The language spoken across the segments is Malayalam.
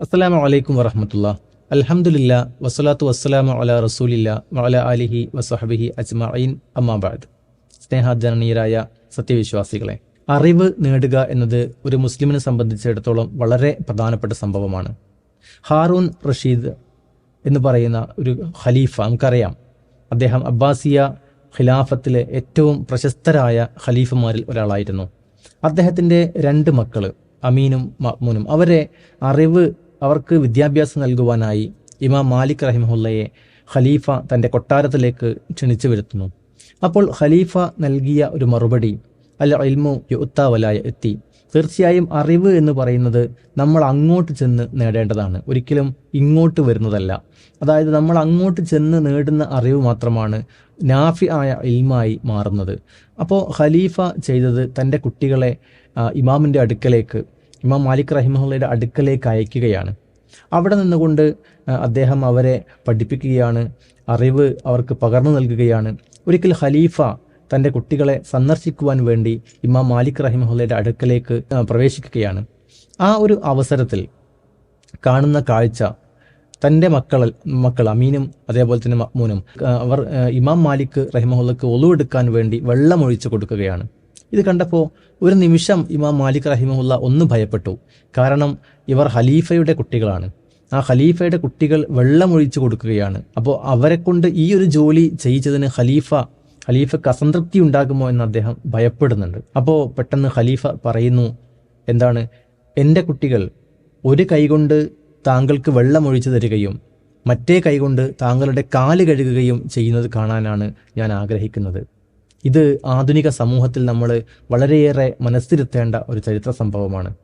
അസ്സലാമു അലൈക്കും വറഹമത്തുള്ള. അലഹമുല്ല വസ്സലാത്തു വസ്സലാമു അല റസൂലില്ല വഅല അലിഹി വസഹബിഹി അജ്മഈൻ. അമ്മാബാദ് സ്നേഹജനനീയരായ സത്യവിശ്വാസികളെ അറിവ് നേടുക എന്നത് ഒരു മുസ്ലിമിനെ സംബന്ധിച്ചിടത്തോളം വളരെ പ്രധാനപ്പെട്ട സംഭവമാണ്. ഹാറൂൺ റഷീദ് എന്ന് പറയുന്ന ഒരു ഖലീഫ നമുക്കറിയാം. അദ്ദേഹം അബ്ബാസിയ ഖിലാഫത്തിലെ ഏറ്റവും പ്രശസ്തരായ ഖലീഫമാരിൽ ഒരാളായിരുന്നു. അദ്ദേഹത്തിന്റെ രണ്ട് മക്കൾ അമീനും മഅ്മൂനും അവരെ അറിവ് അവർക്ക് വിദ്യാഭ്യാസം നൽകുവാനായി ഇമാം മാലിക് റഹിമഹുല്ലയെ ഖലീഫ തന്റെ കൊട്ടാരത്തിലേക്ക് ക്ഷണിച്ചു വരുത്തുന്നു. അപ്പോൾ ഖലീഫ നൽകിയ ഒരു മറുപടി അൽ ഇൽമു യുത്താവലായ എത്തി. തീർച്ചയായും അറിവ് എന്ന് പറയുന്നത് നമ്മൾ അങ്ങോട്ട് ചെന്ന് നേടേണ്ടതാണ്. ഒരിക്കലും ഇങ്ങോട്ട് വരുന്നതല്ല. അതായത് നമ്മൾ അങ്ങോട്ട് ചെന്ന് നേടുന്ന അറിവ് മാത്രമാണ് നാഫി ആയ ഇൽമായി മാറുന്നത്. അപ്പോൾ ഖലീഫ ചെയ്തത് തന്റെ കുട്ടികളെ ഇമാമിന്റെ അടുക്കലേക്ക് ഇമാം മാലിക് റഹിമഹുള്ളയുടെ അടുക്കലേക്ക് അയക്കുകയാണ്. അവിടെ നിന്നുകൊണ്ട് അദ്ദേഹം അവരെ പഠിപ്പിക്കുകയാണ് അറിവ് അവർക്ക് പകർന്നു നൽകുകയാണ്. ഒരിക്കൽ ഖലീഫ തന്റെ കുട്ടികളെ സന്ദർശിക്കുവാൻ വേണ്ടി ഇമാം മാലിക് റഹിമഹുള്ളയുടെ അടുക്കലേക്ക് പ്രവേശിക്കുകയാണ്. ആ ഒരു അവസരത്തിൽ കാണുന്ന കാഴ്ച തന്റെ മക്കൾ മക്കൾ അമീനും അതേപോലെ തന്നെ മഹ്മൂനും അവർ ഇമാം മാലിക് റഹിമഹുള്ളക്ക് ഒളിവെടുക്കാൻ വേണ്ടി വെള്ളമൊഴിച്ചു കൊടുക്കുകയാണ്. ഇത് കണ്ടപ്പോൾ ഒരു നിമിഷം ഇമാം മാലിക് റഹിമുള്ള ഒന്ന് ഭയപ്പെട്ടു. കാരണം ഇവർ ഖലീഫയുടെ കുട്ടികളാണ്. ആ ഖലീഫയുടെ കുട്ടികൾ വെള്ളമൊഴിച്ചു കൊടുക്കുകയാണ്. അപ്പോൾ അവരെ കൊണ്ട് ഈ ഒരു ജോലി ചെയ്യിച്ചതിന് ഖലീഫ ഖലീഫക്ക് അസംതൃപ്തി ഉണ്ടാകുമോ എന്ന് അദ്ദേഹം ഭയപ്പെടുന്നുണ്ട്. അപ്പോൾ പെട്ടെന്ന് ഖലീഫ പറയുന്നു എന്താണ്? എന്റെ കുട്ടികൾ ഒരു കൈകൊണ്ട് താങ്കൾക്ക് വെള്ളമൊഴിച്ചു തരികയും മറ്റേ കൈകൊണ്ട് താങ്കളുടെ കാൽ കഴുകുകയും ചെയ്യുന്നത് കാണാനാണ് ഞാൻ ആഗ്രഹിക്കുന്നത്. ഇത് ആധുനിക സമൂഹത്തിൽ നമ്മൾ വളരെയേറെ മനസ്സിരുത്തേണ്ട ഒരു ചരിത്ര സംഭവമാണ്.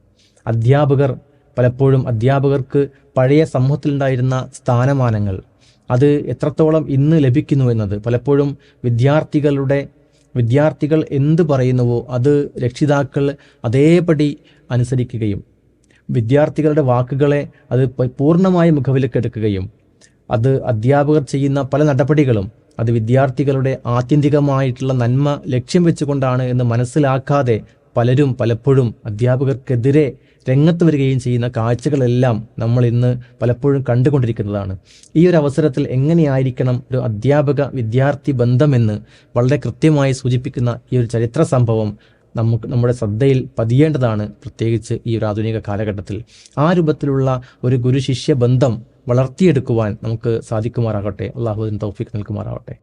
അധ്യാപകർ പലപ്പോഴും അധ്യാപകർക്ക് പഴയ സമൂഹത്തിലുണ്ടായിരുന്ന സ്ഥാനമാനങ്ങൾ അത് എത്രത്തോളം ഇന്ന് ലഭിക്കുന്നു എന്നത് പലപ്പോഴും വിദ്യാർത്ഥികളുടെ വിദ്യാർത്ഥികൾ എന്ത് പറയുന്നുവോ അത് രക്ഷിതാക്കൾ അതേപടി അനുസരിക്കുകയും വിദ്യാർത്ഥികളുടെ വാക്കുകളെ അത് പൂർണമായി മുഖവിലക്കെടുക്കുകയും അത് അധ്യാപകർ ചെയ്യുന്ന പല നടപടികളും അത് വിദ്യാർത്ഥികളുടെ ആത്യന്തികമായിട്ടുള്ള നന്മ ലക്ഷ്യം വെച്ചുകൊണ്ടാണ് എന്ന് മനസ്സിലാക്കാതെ പലരും പലപ്പോഴും അധ്യാപകർക്കെതിരെ രംഗത്ത് വരികയും ചെയ്യുന്ന കാഴ്ചകളെല്ലാം നമ്മൾ ഇന്ന് പലപ്പോഴും കണ്ടുകൊണ്ടിരിക്കുന്നതാണ്. ഈ ഒരു അവസരത്തിൽ എങ്ങനെയായിരിക്കണം ഒരു അധ്യാപക വിദ്യാർത്ഥി ബന്ധമെന്ന് വളരെ കൃത്യമായി സൂചിപ്പിക്കുന്ന ഈ ഒരു ചരിത്ര സംഭവം നമുക്ക് നമ്മുടെ ശ്രദ്ധയിൽ പതിയേണ്ടതാണ് പ്രത്യേകിച്ച് ഈ ഒരു ആധുനിക കാലഘട്ടത്തിൽ. ആ രൂപത്തിലുള്ള ഒരു ഗുരു ശിഷ്യ ബന്ധം വളർത്തിയെടുക്കുവാൻ നമുക്ക് സാധിക്കുമാറാകട്ടെ. അള്ളാഹുദിൻ തൗഫിക് നൽകുമാറാകട്ടെ